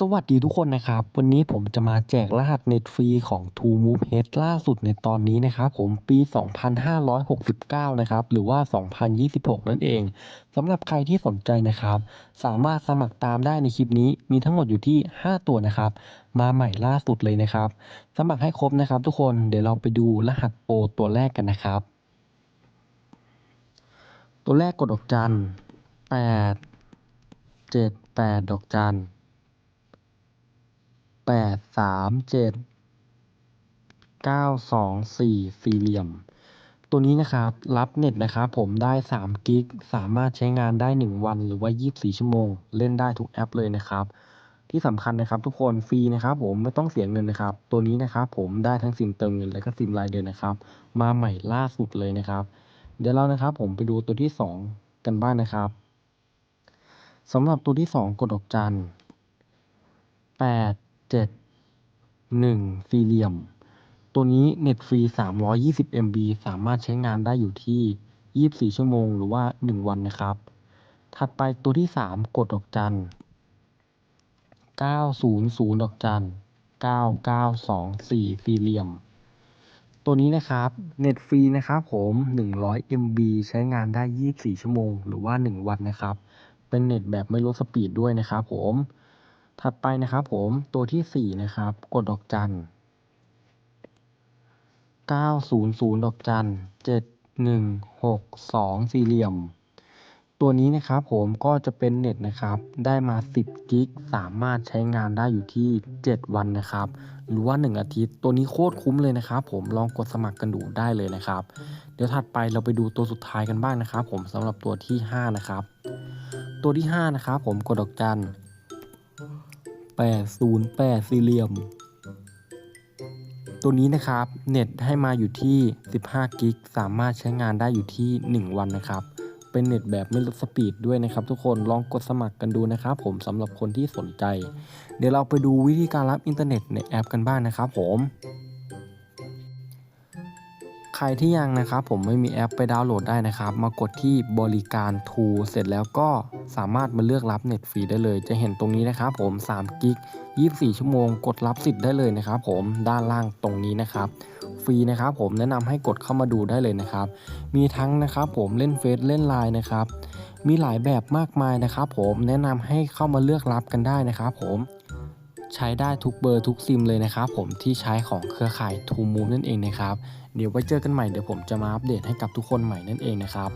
สวัสดีทุกคนนะครับ วันนี้ผมจะมาแจกรหัสเน็ตฟรีของ True Move H ล่าสุดในตอนนี้นะครับผมปี 2569 นะครับ หรือว่า 2026 นั่นเองสำหรับใครที่สนใจนะครับ สามารถสมัครตามได้ในคลิปนี้มีทั้งหมดอยู่ที่ 5 ตัวนะครับ มาใหม่ล่าสุดเลยนะครับ สมัครให้ครบนะครับ ทุกคนเดี๋ยวเราไปดูรหัสโปรตัวแรกกันนะครับ ตัวแรกกดดอกจัน8 7 8ดอกจัน แปดสามเจ็ดเก้าสองสี่สี่เหลี่ยม ตัวนี้นะครับ รับเน็ตนะครับผมได้สามกิกสามารถใช้งานได้หนึ่งวันหรือว่ายี่สิบสี่ชั่วโมง เล่นได้ทุกแอปเลยนะครับที่สำคัญนะครับ ทุกคนฟรีนะครับผมไม่ต้องเสียเงินนะครับ ตัวนี้นะครับผมได้ทั้งซิมเติมเงินและก็ซิมรายเดือนนะครับ มาใหม่ล่าสุดเลยนะครับ เดี๋ยวเรานะครับผมไปดูตัวที่สองกันบ้างนะครับสำหรับตัวที่สองกดดอกจันแปด เจ็ดหนึ่งสี่เหลี่ยม ตัวนี้เน็ตฟรี320 MB สามารถใช้งานได้อยู่ที่24ชั่วโมงหรือว่า1วันนะครับ ถัดไปตัวที่3กดดอกจัน900ดอกจัน9924สี่เหลี่ยม ตัวนี้นะครับเน็ตฟรีนะครับผม100 MB ใช้งานได้24ชั่วโมง หรือว่า1วันนะครับ เป็นเน็ตแบบไม่ลดสปีดด้วยนะครับผม ถัดไปนะครับผมตัวที่ 4 นะครับ กดดอกจัน900 ดอกจัน7162 สี่เหลี่ยม ตัวนี้นะครับผมก็จะเป็นเน็ตนะครับ ได้มา 10 กิก สามารถใช้งานได้อยู่ที่ 7 วันนะครับ หรือว่า 1 อาทิตย์ ตัวนี้โคตรคุ้มเลยนะครับผม ลองกดสมัครกันดูได้เลยนะครับ เดี๋ยวถัดไปเราไปดูตัวสุดท้ายกันบ้างนะครับ ผมสำหรับตัวที่ 5 นะครับ ตัวที่ 5 นะครับผมกดดอกจัน 808สี่เหลี่ยม ตัวนี้นะครับ เน็ตให้มาอยู่ที่ 15 กิก สามารถใช้งานได้อยู่ที่ 1 วันนะครับ เป็นเน็ตแบบไม่ลดสปีดด้วยนะครับ ทุกคน ลองกดสมัครกันดูนะครับผมสำหรับคนที่สนใจ เดี๋ยวเราไปดูวิธีการรับอินเทอร์เน็ตในแอปกันบ้างนะครับผม ใครที่ยังนะครับผมไม่มีแอปไปดาวน์โหลดได้นะครับ มากดที่บริการ t o เสร็จแล้วก็สามารถมาเลือกรับเน็ตฟรีได้เลย จะเห็นตรงนี้นะครับผม3กิก24 ชั่วโมง กดรับสิทธิ์ได้เลยนะครับผมด้านล่างตรงนี้นะครับฟรีนะครับผมแนะนำให้กดเข้ามาดูได้เลยนะครับ มีทั้งนะครับผมเล่นเฟซเล่นไลน์นะครับ มีหลายแบบมากมายนะครับผมแนะนำให้เข้ามาเลือกรับกันได้นะครับผม ใช้ได้ทุกเบอร์ทุกซิมเลยนะครับผมที่ใช้ของเครือข่าย t ูมูฟนั่นเองนะครับ เดี๋ยวไว้เจอกันใหม่เดี๋ยวผมจะมาอัปเดตให้กับทุกคนใหม่นั่นเองนะครับ